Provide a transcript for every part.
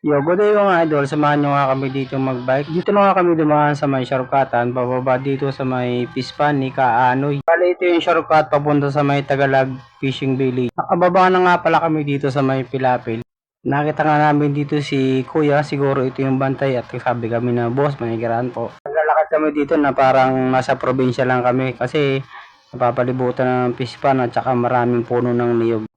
Yo, good day mga idol. Samahan nyo nga kami dito magbike. Dito na nga kami dumaan sa may shortcutan. Pababa dito sa may Pispan ni Kaanoy. Bali ito yung shortcut papunta sa may Tagalog Fishing Village. Nakababa na nga pala kami dito sa may Pilapil. Nakita nga namin dito si Kuya. Siguro ito yung bantay at sabi kami na boss, manigiraan po. Naglalakad kami dito na parang nasa probinsya lang kami kasi napapalibutan ng Pispan at saka maraming puno ng niyog.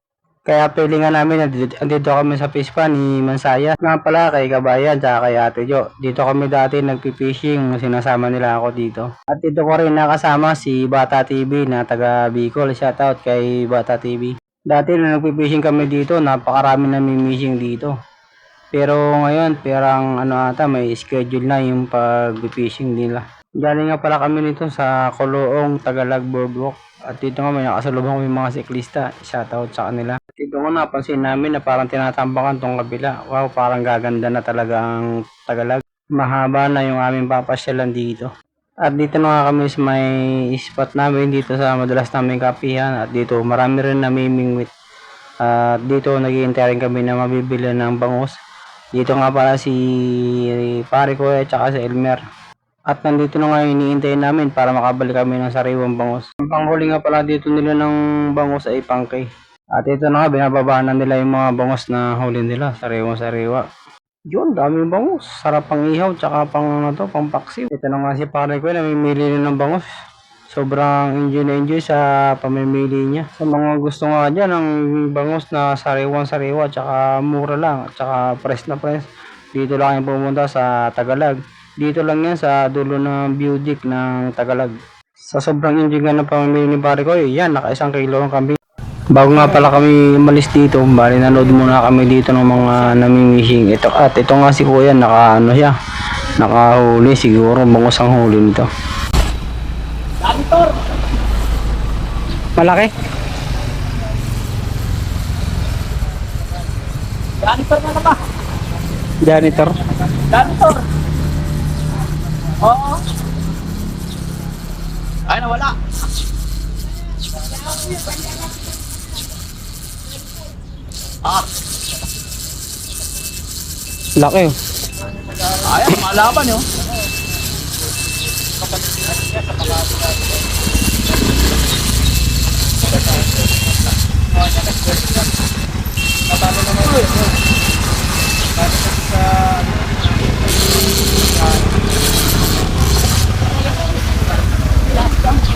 Kaya pili nga namin na dito, andito kami sa Pispa ni Mansaya. Nga pala kay Kabayan tsaka kay Ate Jo. Dito kami dati nagpipishing, sinasama nila ako dito. At dito ko rin nakasama si Bata TV na taga Bicol. Shoutout kay Bata TV. Dati na nagpipishing kami dito, napakarami na mimishing dito. Pero ngayon, perang ano ata, may schedule na yung pag-fishing nila. Galing nga pala kami nito sa Koloong Tagalog Boardwalk. At dito nga may nakasalubong kami mga siklista. Shoutout sa kanila. At dito nga napansin namin na parang tinatambakan tong kabila. Wow, parang gaganda na talaga ang Tagalog. Mahaba na yung aming papasyalan dito. At dito na nga kami sa may spot namin dito sa madalas namin kapihan. At dito marami rin namimingwit. At dito naghihintay kami na mabibili ng bangus. Dito nga pala si pare ko at si Elmer. At nandito na nga iniintay namin para makabalik kami ng sariwang bangus. Ang panghuli nga pala dito nila ng bangus ay pangkay. At ito na nga, binababaan na nila yung mga bangus na huli nila, sariwang sariwa. Yun, daming bangus. Sarap pang ihaw, tsaka pang ano to, pang paksiw. Ito na nga si pare ko, namimili rin ng bangus. Sobrang enjoy na enjoy sa pamimili niya. Sa mga gusto nga dyan, ng bangus na sariwang sariwa, tsaka mura lang, tsaka fresh na fresh. Dito lang yung pumunta sa Tagalog. Dito lang yan sa dulo ng Budic ng Tagalog. Sa sobrang enjoy nga ng pamimili ni pare ko, yan, naka isang kilo ang kambing. Bago nga pala kami umalis dito, bali nanood muna kami dito ng mga namimishing. Ito, at ito nga si kuya, naka ano siya, nakahuli siguro, bangus ang huli nito. Malaki? Janitor na naman. Janitor. Janitor. Oo. Ay, nawala. Ah, Laki oh. ayaw, malaban yun.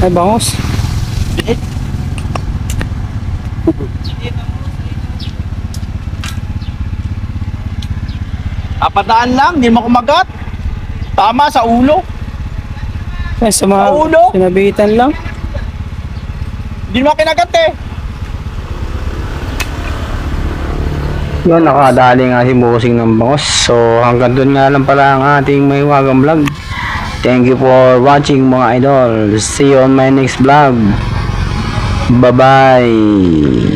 Ay, bangus. Kapadaan lang, di mo kumagat. Tama sa ulo. Ay, sa mga Sa ulo? sinabitan lang. Di mo kinagat eh. Yun, nakadali nga si Busing ng bangos. So, hanggang doon nga lang pala ang ating may wagang vlog. Thank you for watching mga idol. See you on my next vlog. Bye-bye.